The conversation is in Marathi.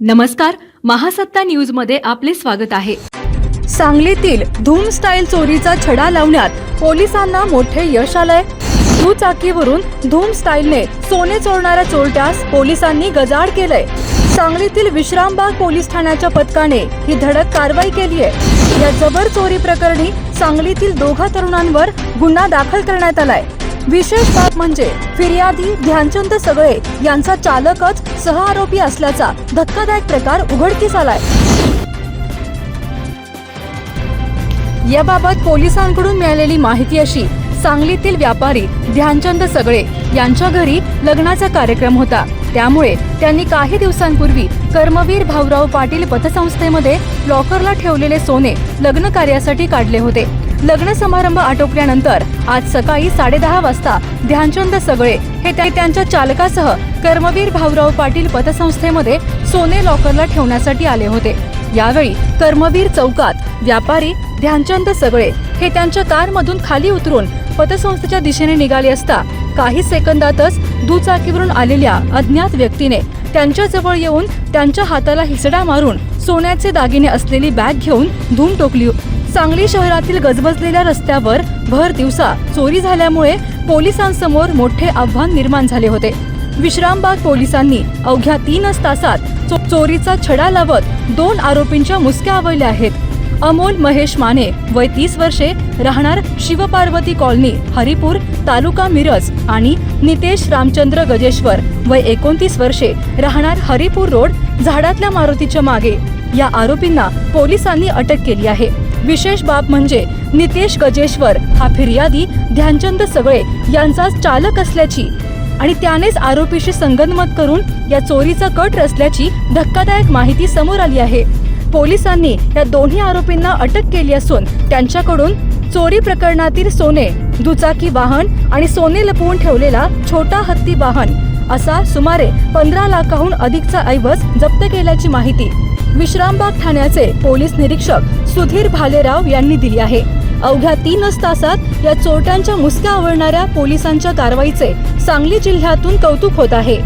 नमस्कार महासत्ता न्यूजमध्ये आपले स्वागत आहे. सांगलीतील धूम स्टाईल चोरीचा छडा लावण्यात पोलिसांना मोठे यश आलंय. दुचाकीवरून धूम स्टाईलने सोने चोरणाऱ्या चोरट्यास पोलिसांनी गजाड केलंय. सांगलीतील विश्रामबाग पोलीस ठाण्याच्या पथकाने ही धडक कारवाई केली आहे या जबर चोरी प्रकरणी सांगलीतील दोघा तरुणांवर गुन्हा दाखल करण्यात आलाय. विशेष बाब म्हणजे फिर्यादी ध्यानचंद सगळे यांचा चालकच सह आरोपी असल्याचा धक्कादायक प्रकार उघडकीस आलाय. याबाबत पोलिसांकडून मिळालेली माहिती अशी सांगलीतील व्यापारी ध्यानचंद सगळे यांच्या घरी लग्नाचा कार्यक्रम होता. त्यामुळे त्यांनी काही दिवसांपूर्वी कर्मवीर भाऊराव पाटील पतसंस्थेमध्ये लॉकरला ठेवलेले सोने लग्न कार्यासाठी काढले होते. लग्न समारंभ आटोपल्यानंतर आज सकाळी साडेदहा वाजता ध्यानचंद सगळे हे त्यांच्या चालकासह कर्मवीर भाऊराव पाटील पतसंस्थेमध्ये सोने लॉकरला ठेवण्यासाठी आले होते. यावेळी कर्मवीर चौकात व्यापारी ध्यानचंद सगळे हे त्यांच्या कारमधून खाली उतरून पतसंस्थेच्या दिशेने निघाले असता काही सेकंदातच दुचाकीवरून आलेल्या अज्ञात व्यक्तीने त्यांच्या जवळ येऊन त्यांच्या हाताला हिसडा मारून सोन्याचे दागिने असलेली बॅग घेऊन धूम टोकली सांगली शहरातील गजबजलेल्या रस्त्यावर भर दिवसा चोरी झाल्यामुळे पोलिसांसमोर मोठे आव्हान निर्माण झाले होते. विश्रामबाग पोलिसांनी अवघ्या तीनच तासात चो- चोरीचा छडा लावत दोन आरोपींच्या मुसक्या आवळल्या आहेत. अमोल महेश माने वय तीस वर्षे राहणार शिवपार्वती कॉलनी हरिपूर तालुका मिरज आणि नितेश रामचंद्र गजेश्वर वय एकोणतीस वर्षे राहणार हरिपूर रोड झाडातल्या मारुतीच्या मागे. या आरोपींना पोलिसांनी अटक केली आहे. विशेष बाब म्हणजे नितेश गजेश्वर हा फिर्यादी ध्यानचंद सगळे यांचाच चालक असल्याची आणि त्यानेच आरोपीशी संगनमत करून या चोरीचा कट रचल्याची धक्कादायक माहिती समोर आली आहे. पोलिसांनी या दोन्ही आरोपींना अटक केली असून त्यांच्याकडून चोरी प्रकरणातील सोने दुचाकी वाहन आणि सोने लपवून ठेवलेला छोटा हत्ती वाहन असा सुमारे पंधरा लाखाहून अधिकचा ऐवज जप्त केल्याची माहिती विश्रामबाग ठाण्याचे पोलीस निरीक्षक सुधीर भालेराव यांनी दिली आहे. अवघ्या तीनच तासात या चोरट्यांच्या मुसक्या आवळणाऱ्या पोलिसांच्या कारवाईचे सांगली जिल्ह्यातून कौतुक होत आहे.